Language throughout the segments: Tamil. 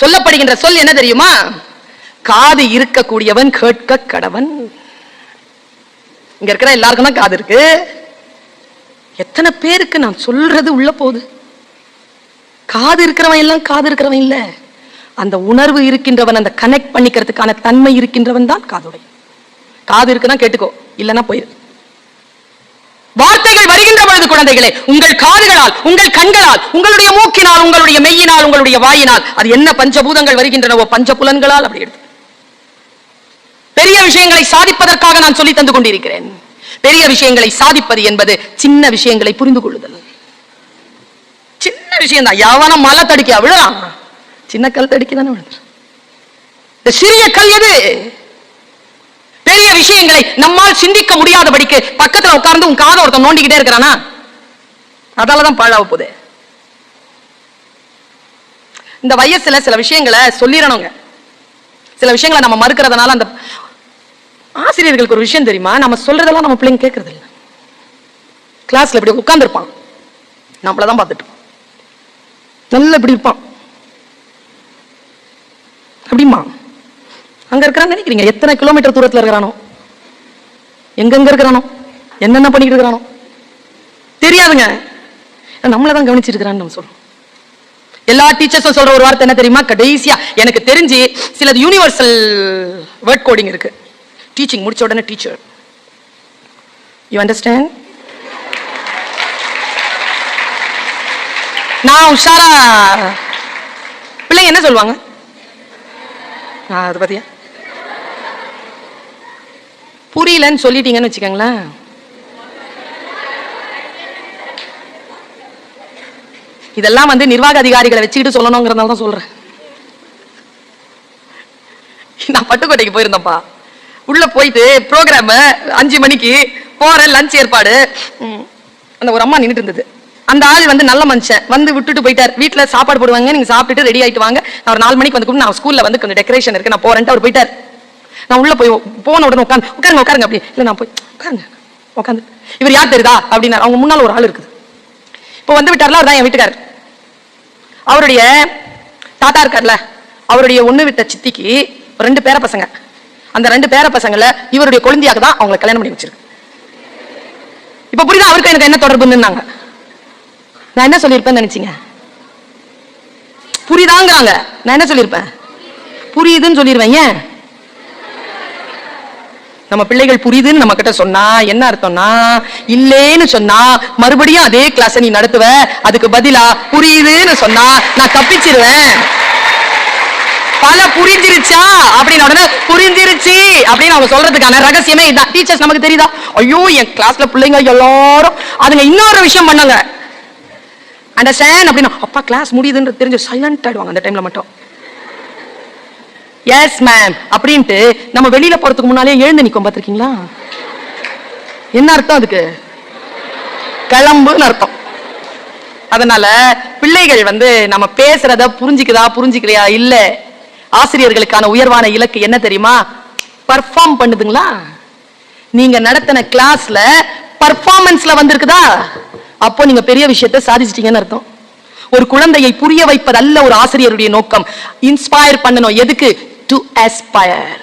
சொல்லப்படுகின்ற சொல் என்ன தெரியுமா? காது இருக்கக்கூடியவன் கேட்க கடவன். இங்க இருக்கிற எல்லாருக்கும் தான் காது இருக்கு. எத்தனை பேருக்கு நான் சொல்றது உள்ள போகுது? காது இருக்கிறவன் எல்லாம் காது இருக்கிறவன் இல்ல. அந்த உணர்வு இருக்கின்றவன் அந்த கனெக்ட் பண்ணிக்கிறதுக்கான தன்மை இருக்கின்றவன் தான் காதுடைய. காது இருக்குன்னா கேட்டுக்கோ இல்லைன்னா போயிரு. வார்த்தைகள் வருகின்ற பொழுது குழந்தைகளே உங்கள் காதுகளால் உங்கள் கண்களால் உங்களுடைய மூக்கினால் உங்களுடைய மெய்யினால் உங்களுடைய வாயினால் அது என்ன பஞ்சபூதங்கள் வருகின்றனவோ பஞ்ச புலன்களால் அப்படி எடுத்து. பெரிய விஷயங்களை சாதிப்பதற்காக நான் சொல்லி தந்து கொண்டிருக்கிறேன். பெரிய விஷயங்களை சாதிப்பது என்பது சின்ன விஷயங்களை புரிந்து கொள்ளுதல். சின்ன விஷயம் தான் எவனும் மலை தடுக்க விழலாம். சின்ன கல் தடுக்கி தானே விழுந்துரும். இந்த சிறிய கல் எது? பெரிய விஷயங்களை நம்மால் சிந்திக்க முடியாதபடிக்கு பக்கத்துல உட்கார்ந்து உன் காதை ஒருத்தன் நோண்டிக்கிட்டே இருக்கிறானா? அதாலதான் பாழாக போகுது. இந்த வயசுல சில விஷயங்களை சொல்லிடணுங்க. சில விஷயங்களை நம்ம மறுக்கிறதுனால அந்த ஆசிரியர்களுக்கு ஒரு விஷயம் தெரியுமா? நம்ம சொல்றதெல்லாம் நம்ம பிள்ளைங்க கேட்கறது இல்லை கிளாஸ்ல இப்படி உட்காந்துருப்பான் நம்மளதான் பார்த்துட்டு இருப்பான். நல்லா இப்படி இருப்பான். அப்படிமா அங்கே இருக்கிறான்னு நினைக்கிறீங்க? எத்தனை கிலோமீட்டர் தூரத்தில் இருக்கிறானோ? எங்கெங்க இருக்கிறானோ? என்னென்ன பண்ணிக்கிட்டு இருக்கிறானோ? தெரியாதுங்க. நம்மளை தான் கவனிச்சிட்டு இருக்கிறான்னு நம்ம சொல்றோம். எல்லா டீச்சர்ஸும் சொல்ற ஒரு வார்த்தை என்ன தெரியுமா? கடைசியா எனக்கு தெரிஞ்சு சிலது யூனிவர்சல் வேர்ட் கோடிங் இருக்கு. டீச்சிங் முடிச்ச உடனே டீச்சர் யூ அண்டர்ஸ்டாண்ட் நான் உஷாரா பிள்ளைங்க என்ன சொல்லுவாங்க? அதை அது புரியலன்னு சொல்லிட்டீங்கன்னு வச்சுக்கோங்களேன். இதெல்லாம் வந்து நிர்வாக அதிகாரிகளை வச்சுக்கிட்டு சொல்லணுங்கிறதால தான் சொல்றேன். நான் பட்டுக்கோட்டைக்கு போயிருந்தேன்ப்பா. உள்ள போயிட்டு ப்ரோக்ராம் அஞ்சு மணிக்கு போறேன் லஞ்ச் ஏற்பாடு அந்த ஒரு அம்மா நின்றுட்டு இருந்தது. அந்த ஆள் வந்து நல்ல மனுஷன். வந்து விட்டுட்டு போயிட்டார். வீட்டில் சாப்பாடு போடுவாங்க நீங்க சாப்பிட்டுட்டு ரெடி ஆயிட்டு வாங்க. நான் ஒரு நாலு மணிக்கு வந்து நான் ஸ்கூல்ல வந்து கொஞ்சம் டெக்கரேஷன் இருக்கு நான் போறேன்ட்டு அவர் போயிட்டார். நான் உள்ள போய் போன உடனே உட்காந்து உட்காருங்க உட்காருங்க அப்படி. இல்லை நான் போய் உட்காருங்க உட்காந்து இவர் யார் தெரியுதா? அப்படின்னாரு. அவங்க முன்னால் ஒரு ஆள் இருக்குது. இப்போ வந்து விட்டார்ல அவர் தான் என் வீட்டுக்காரர். அவருடைய தாத்தா இருக்கார்ல அவருடைய ஒன்று விட்ட சித்திக்கு ரெண்டு பேர பசங்க. அந்த ரெண்டு பேர பசங்களை இவருடைய குழந்தையாக தான் அவங்களை கல்யாணம் பண்ணி வச்சிருக்கு. இப்போ புரியுதா? அவருக்கு எனக்கு என்ன தொடர்புன்னாங்க நான் என்ன சொல்லியிருப்பேன்னு நினைச்சிங்க? புரியுதாங்கிறாங்க. நான் என்ன சொல்லியிருப்பேன்? புரியுதுன்னு சொல்லிடுவேன் ஏன்? நம்ம பிள்ளைகள் புரியுதுன்னு நம்ம கிட்ட சொன்னா என்ன அர்த்தம்னா இல்லேன்னு சொன்னா மறுபடியும் அதே கிளாஸ் நீ நடத்துவ அதுக்கு பதிலா புரியுதுன்னு சொன்னா நான் தப்பிச்சிருவேன். பல புரிஞ்சிருச்சா? அப்படின்னு உடனே புரிஞ்சிருச்சு. அப்படின்னு அவங்க சொல்றதுக்கான ரகசியமே இதான். டீச்சர்ஸ் நமக்கு தெரியுதா? ஐயோ என் கிளாஸ்ல பிள்ளைங்க எல்லாரும் அதுங்க இன்னொரு விஷயம் பண்ணாங்க. அண்டர்ஸ்டாண்ட் அப்படின்னா அப்பா கிளாஸ் முடியுதுன்னு தெரிஞ்சு சைலண்ட் ஆயிடுவாங்க அந்த டைம்ல மட்டும். எஸ் மேம் அப்படின்ட்டு நம்ம வெளியில போறதுக்கு முன்னாலே எழுந்து நிற்கும் பார்த்துருக்கீங்களா? என்ன அர்த்தம் அதுக்கு? கிளம்புன்னு அர்த்தம். அதனால பிள்ளைகள் வந்து நம்ம பேசுறத புரிஞ்சுக்குதா புரிஞ்சுக்கலையா? இல்ல. ஆசிரியர்களுக்கான உயர்வான இலக்கு என்ன தெரியுமா? பர்ஃபார்ம் பண்ணுதுங்களா? நீங்க நடத்தின கிளாஸ்ல பர்ஃபார்மன்ஸ்ல வந்திருக்குதா? அப்போ நீங்க பெரிய விஷயத்தை சாதிச்சிட்டீங்கன்னு அர்த்தம். ஒரு குழந்தையை புரிய வைப்பது அல்ல ஒரு ஆசிரியருடைய நோக்கம். இன்ஸ்பயர் பண்ணணும். எதுக்கு? டு அஸ்பயர்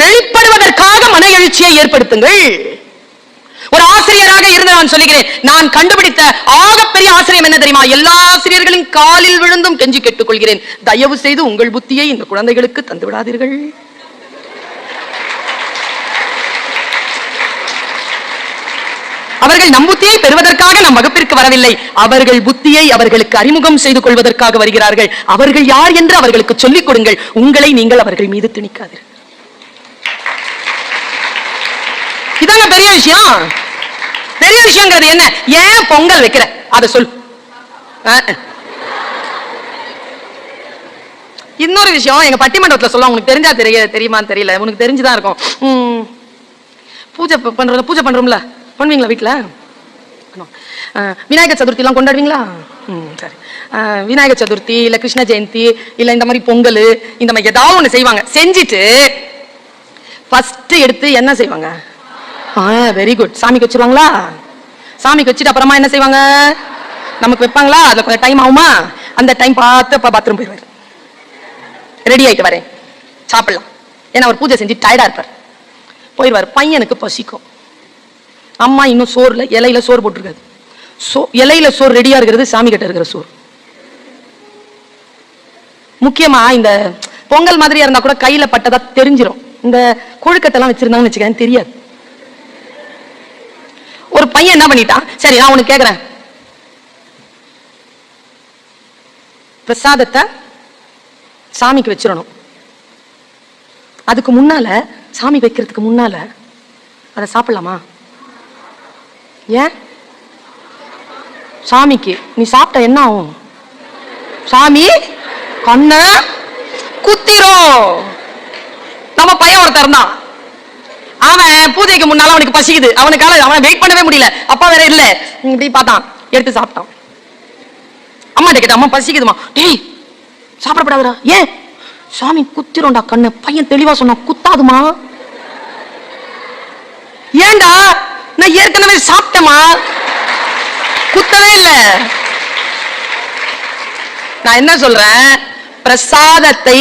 வெளிப்படுவதற்காக மன எழுச்சியை ஏற்படுத்துங்கள். ஒரு ஆசிரியராக இருந்து நான் சொல்லுகிறேன் நான் கண்டுபிடித்த ஆகப்பெரிய ஆசிரியம் என்ன தெரியுமா? எல்லா ஆசிரியர்களின் காலில் விழுந்தும் கெஞ்சி கேட்டுக்கொள்கிறேன். தயவு செய்து உங்கள் புத்தியை இந்த குழந்தைகளுக்கு தந்து விடாதீர்கள் அவர்கள் நம் புத்தியை பெறுவதற்காக நம் வகுப்பிற்கு வரவில்லை. அவர்கள் புத்தியை அவர்களுக்கு அறிமுகம் செய்து கொள்வதற்காக வருகிறார்கள். அவர்கள் யார் என்று அவர்களுக்கு சொல்லிக் கொடுங்கள். உங்களை நீங்கள் அவர்கள் மீது திணிக்காதீர்கள். இதாங்க பெரிய விஷயம். பெரிய விஷயங்கிறது என்ன? ஏன் பொங்கல் வைக்கிற? அத சொல். இன்னொரு விஷயம் எங்க பட்டிமன்றத்துல சொல்லுவாங்க உனக்கு தெரிஞ்சா தெரிய தெரியுமான்னு தெரியல. உனக்கு தெரிஞ்சுதான் இருக்கும். உம், பூஜை பண்றது பண்றோம் பூஜை பண்றோம்ல. பண்ணுவீங்களா வீட்டில் விநாயகர் சதுர்த்திலாம் கொண்டாடுவீங்களா? ம் சரி. விநாயகர் சதுர்த்தி இல்லை கிருஷ்ண ஜெயந்தி இல்லை இந்த மாதிரி பொங்கல் இந்த மாதிரி ஏதாவது ஒன்று செய்வாங்க. செஞ்சுட்டு ஃபஸ்ட்டு எடுத்து என்ன செய்வாங்க? ஆ வெரி குட் சாமிக்கு வச்சிருவாங்களா? சாமிக்கு வச்சுட்டு அப்புறமா என்ன செய்வாங்க? நமக்கு வைப்பாங்களா? அதில் கொஞ்சம் டைம் ஆகுமா? அந்த டைம் பார்த்து அப்போ பாத்ரூம் போயிடுவார் ரெடி ஆகிட்டு வரேன். சாப்பிடலாம். ஏன்னா அவர் பூஜை செஞ்சு டயர்டாக இருப்பார். போயிடுவார் பையனுக்கு பசிக்கும். அம்மா இன்னும் சோறுல இலையில சோறு போட்டிருக்காது. சோ இலையில சோறு ரெடியா இருக்கிறது சாமி கிட்ட இருக்கிற சோறு. முக்கியமா இந்த பொங்கல் மாதிரியா இருந்தா கூட கையில பட்டதா தெரிஞ்சிரும். இந்த கொழுக்கட்டெல்லாம் வச்சிருந்தாங்கன்னு வச்சுக்கேன் தெரியாது. ஒரு பையன் என்ன பண்ணிட்டான்? சரி நான் உனக்கு கேக்குறேன். பிரசாதத்தை சாமிக்கு வச்சிடணும். அதுக்கு முன்னால சாமி வைக்கிறதுக்கு முன்னால அதை சாப்பிடலாமா? ஏன்? சாமிக்கு. நீ சாப்பிட்ட என்ன ஆகும்? சாமி கண்ண குத்திரும் நம்ம பையன் ஒருத்தர் தான் அவன் பூஜைக்கு முன்னால அவனுக்கு பசிக்குது. அவனுக்கால அவனை வெயிட் பண்ணவே முடியல. அப்பா வேற இல்ல. இப்படி பார்த்தான். எடுத்து சாப்பிட்டான். அம்மா கேட்ட அம்மா பசிக்குதுமா டேய் சாப்பிடப்படாதுடா. ஏன்? சாமி குத்திரோண்டா கண்ணு. பையன் தெளிவா சொன்னான் குத்தாதுமா ஏன்டா? நான் ஏற்கனவே சாப்பிட்டேமா குத்தவே இல்ல. நான் என்ன சொல்றேன்? பிரசாதத்தை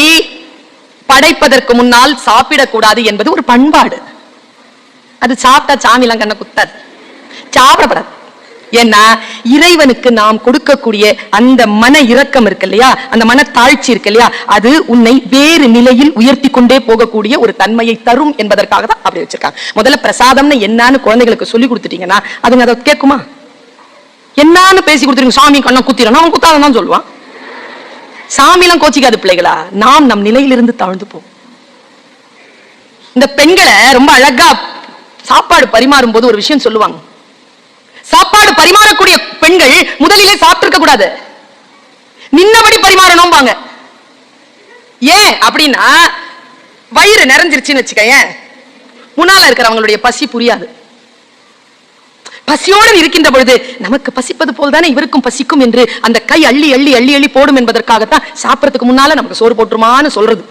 படைப்பதற்கு முன்னால் சாப்பிடக்கூடாது என்பது ஒரு பண்பாடு. அது சாப்பிட்டா சாமிலாம் கண்ண குத்தாது. சாப்பிடப்படாது ஏன்னா இறைவனுக்கு நாம் கொடுக்கக்கூடிய அந்த மன இரக்கம் இருக்கு இல்லையா? அந்த மன தாழ்ச்சி இருக்கு இல்லையா? அது உன்னை வேறு நிலையில் உயர்த்தி கொண்டே போகக்கூடிய ஒரு தன்மையை தரும் என்பதற்காக தான் அப்படி வச்சிருக்காங்க. முதல்ல பிரசாதம்னு என்னன்னு குழந்தைகளுக்கு சொல்லி கொடுத்துட்டீங்கன்னா அதுங்க அதை கேட்குமா? என்னன்னு பேசி கொடுத்துருங்க. சாமி கண்ணை குத்திரணும் அவன் குத்தாதான் தான் சொல்லுவான். சாமிலாம் கோச்சிக்காது பிள்ளைகளா? நாம் நம் நிலையிலிருந்து தாழ்ந்து போவோம். இந்த பெண்களை ரொம்ப அழகா சாப்பாடு பரிமாறும் போது ஒரு விஷயம் சொல்லுவாங்க. சாப்பாடு பரிமாறக்கூடிய பெண்கள் முதலிலே சாப்பிட்டிருக்க கூடாது. நின்னபடி பரிமாறணும்பாங்க. ஏன் அப்படின்னா வயிறு நிறைஞ்சிருச்சுன்னு வச்சுக்க முன்னால இருக்கிறவங்களுடைய பசி புரியாது. பசியோடு இருக்கின்ற பொழுது நமக்கு பசிப்பது போல் தானே இவருக்கும் பசிக்கும் என்று அந்த கை அள்ளி அள்ளி அள்ளி அள்ளி போடும் என்பதற்காகத்தான் சாப்பிட்றதுக்கு முன்னால நமக்கு சோறு போட்டுருமான்னு சொல்றது.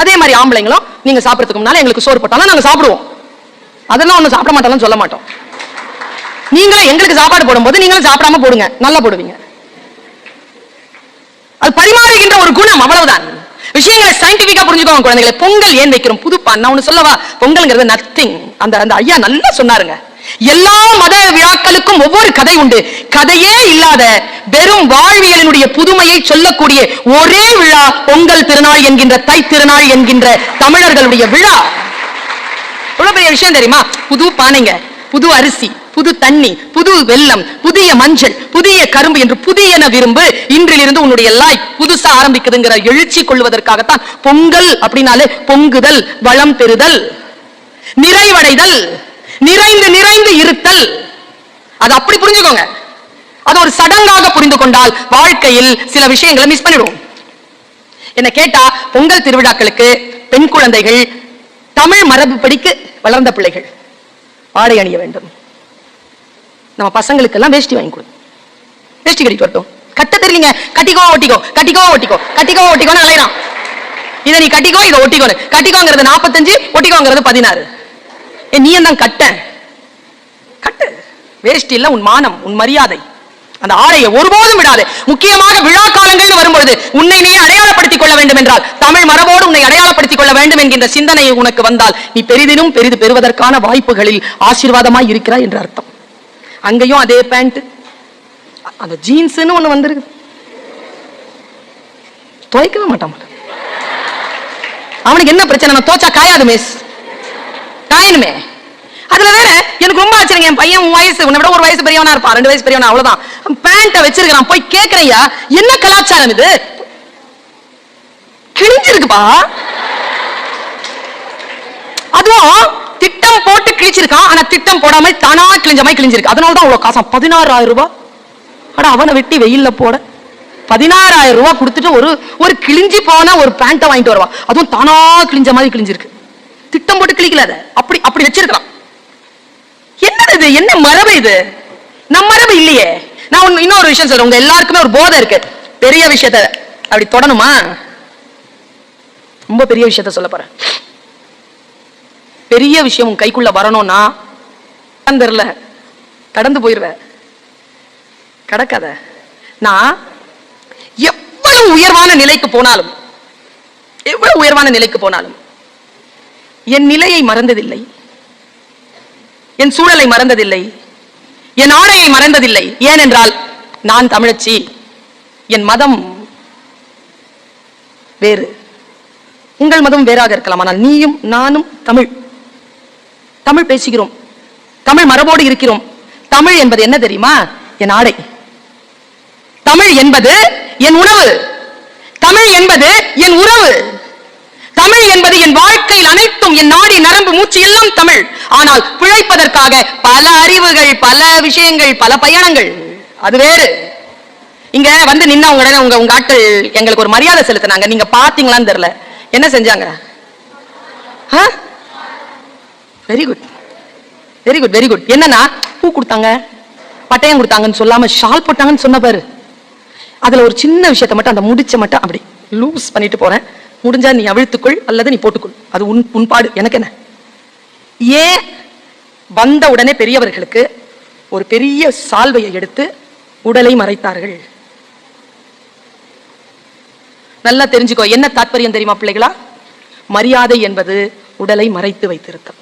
அதே மாதிரி ஆம்பளைங்களும் நீங்க சாப்பிட்றதுக்கு முன்னால எங்களுக்கு சோறு போட்டாலும் நாங்க சாப்பிடுவோம். அதெல்லாம் ஒண்ணும் சாப்பிட மாட்டாலும் சொல்ல மாட்டோம். நீங்களும் எங்களுக்கு சாப்பாடு போடும்போது நீங்களும் சாப்பிடாம போடுங்க. நல்லா போடுவீங்க. அது பரிமாறுகின்ற ஒரு குணம் அவ்வளவுதான். விஷயங்களை சயின்டிபிக்கா புரிஞ்சுக்கோங்க குழந்தைகளை. பொங்கல் ஏன் வைக்கிறோம்? புதுப்பா நான் ஒண்ணு சொல்லவா? பொங்கல்ங்கிறது நத்திங் அந்த அந்த ஐயா நல்லா சொன்னாருங்க. எல்லா மத விழாக்களுக்கும் ஒவ்வொரு கதை உண்டு. கதையே இல்லாத வெறும் வாழ்வியலினுடைய புதுமையை சொல்லக்கூடிய ஒரே விழா பொங்கல் திருநாள் என்கின்ற தை திருநாள் என்கின்ற தமிழர்களுடைய விழா. எவ்வளவு பெரிய விஷயம் தெரியுமா? புது பானைங்க புது அரிசி. புது தண்ணி புது வெள்ளம் புதிய மஞ்சள் புதிய கரும்பு என்று புதியன விரும்பு இன்றிலிருந்து உன்னுடைய லாய் புதுசா ஆரம்பிக்குதுங்கிற எழுச்சி கொள்வதற்காகத்தான் பொங்கல் அப்படின்னாலே பொங்குதல் வளம் பெறுதல் நிறைவடைதல் நிறைந்து நிறைந்து இருத்தல். அது அப்படி புரிஞ்சுக்கோங்க. அது ஒரு சடங்காக புரிந்து கொண்டால் வாழ்க்கையில் சில விஷயங்களை மிஸ் பண்ணிடுவோம். என்ன கேட்டா பொங்கல் திருவிழாக்களுக்கு பெண் குழந்தைகள் தமிழ் மரபுப்படிக்கு வளர்ந்த பிள்ளைகள். ஆடை அணிய வேண்டும். நம்ம பசங்களுக்கு எல்லாம் வேஷ்டி வாங்கி கொடு. வேஷ்டி கட்டிட்டு வரட்டும். கட்ட தெரியலீங்க கட்டிக்கோ ஒட்டிக்கோ கட்டிக்கோ ஒட்டிக்கோ கட்டிக்கோ ஒட்டிக்கோன்னு அலையிறான். இதை நீ கட்டிக்கோ இதை ஒட்டிக்கோன்னு கட்டிக்கோங்கிறது நாற்பத்தஞ்சு ஒட்டிக்கோங்கிறது பதினாறு. ஏ நீ தான் கட்ட? கட்டு. வேஷ்டி இல்ல உன் மானம் உன் மரியாதை. அந்த ஆடையை ஒருபோதும் விடாது. முக்கியமாக விழா காலங்கள்னு வரும்பொழுது உன்னை நீ அடையாளப்படுத்திக் கொள்ள வேண்டும் என்றால் தமிழ் மரபோடு உன்னை அடையாளப்படுத்திக் கொள்ள வேண்டும் என்கின்ற சிந்தனை உனக்கு வந்தால் நீ பெரிதிலும் பெரிது பெறுவதற்கான வாய்ப்புகளில் ஆசீர்வாதமாய் இருக்கிறாய் என்று அர்த்தம். அங்கேயும் அதே பேண்ட் அந்த ஜீன்ஸ்னு ஒண்ணு வந்திருக்கு. துவைக்கவே மாட்டான் அவனுக்கு என்ன பிரச்சனை? நான் தோச்சா காயாது மிஸ் காயணுமே. அதுல வேற எனக்கு ரொம்ப ஆச்சரியம் என் பையன் உன் வயசு உன்னை விட ஒரு வயசு பெரியவனா இருப்பான். ரெண்டு வயசு பெரியவனா அவ்வளவுதான். பேண்ட வச்சிருக்கான் போய் கேக்குறையா என்ன கலாச்சாரம் இது? கிழிஞ்சிருக்குப்பா. அதுவும் கிழிச்சிருக்கான். ஆனா திட்டம் போடாமல் தானா கிழிஞ்ச மாதிரி கிழிஞ்சிருக்கு. அதனால தான் அவ்வளவு காசம் பதினாறாயிரம் ரூபாய். ஆனா அவனை வெட்டி வெயில்ல போட. பதினாறாயிரம் ரூபாய் கொடுத்துட்டு ஒரு ஒரு கிழிஞ்சி போன ஒரு பேண்ட்டை வாங்கிட்டு வருவான். அதுவும் தானா கிழிஞ்ச மாதிரி கிழிஞ்சிருக்கு. திட்டம் போட்டு கிழிக்கல அதை. அப்படி அப்படி வச்சிருக்கான் என்னது இது? என்ன மரபு இது? நம்ம மரபு இல்லையே. நான் ஒண்ணு- இன்னொரு விஷயம் சொல்றேன். உங்க எல்லாருக்குமே ஒரு போதை இருக்கு. பெரிய விஷயத்த அப்படி தொடணுமா? ரொம்ப பெரிய விஷயத்த சொல்ல போறேன். பெரிய விஷயம் உன் கைக்குள்ள வரணும்னா தெரியல. கடந்து போயிடுவ கடக்காத. நான் எவ்வளவு உயர்வான நிலைக்கு போனாலும் எவ்வளவு உயர்வான நிலைக்கு போனாலும் என் நிலையை மறந்ததில்லை. என் சூழலை மறந்ததில்லை. என் ஆடையை மறந்ததில்லை. ஏனென்றால் நான் தமிழச்சி. என் மதம் வேறு. உங்கள் மதம் வேறாக இருக்கலாம் ஆனால் நீயும் நானும் தமிழ். தமிழ் பேசுகிறோம். தமிழ் மரபோடு இருக்கிறோம். தமிழ் என்பது என்ன தெரியுமா? என் ஆடை. தமிழ் என்பது என் உணவு. தமிழ் என்பது என் உறவு. தமிழ் என்பது என் வாழ்க்கையில் அனைத்தும் என் நாடி நரம்பு மூச்சு எல்லாம் தமிழ். ஆனால் பிழைப்பதற்காக பல அறிவுகள் பல விஷயங்கள் பல பயணங்கள். அது வேறு. இங்க வந்து நின்ன உங்க உங்க உங்க ஆட்கள் எங்களுக்கு ஒரு மரியாதை செலுத்தினாங்க. நீங்க பாத்தீங்களான்னு தெரியல. என்ன செஞ்சாங்க? Very good very good very good என்னன்னா பூ கொடுத்தாங்க பட்டயம் கொடுத்தாங்கன்னு சொல்லாம ஷால் போட்டாங்கன்னு சொன்ன பாரு. அதுல ஒரு சின்ன விஷயத்தை மட்டும் அந்த முடிச்ச மட்டும் அப்படி லூஸ் பண்ணிட்டு போறேன். முடிஞ்சா நீ அவிழ்த்துக்குள் அல்லது நீ போட்டுக்கொள். அது உன் உன்பாடு எனக்கு என்ன? ஏன் வந்த உடனே பெரியவர்களுக்கு ஒரு பெரிய சால்வையை எடுத்து உடலை மறைத்தார்கள்? நல்லா தெரிஞ்சுக்கோ என்ன தாற்பயம் தெரியுமா பிள்ளைகளா? மரியாதை என்பது உடலை மறைத்து வைத்திருத்தல்.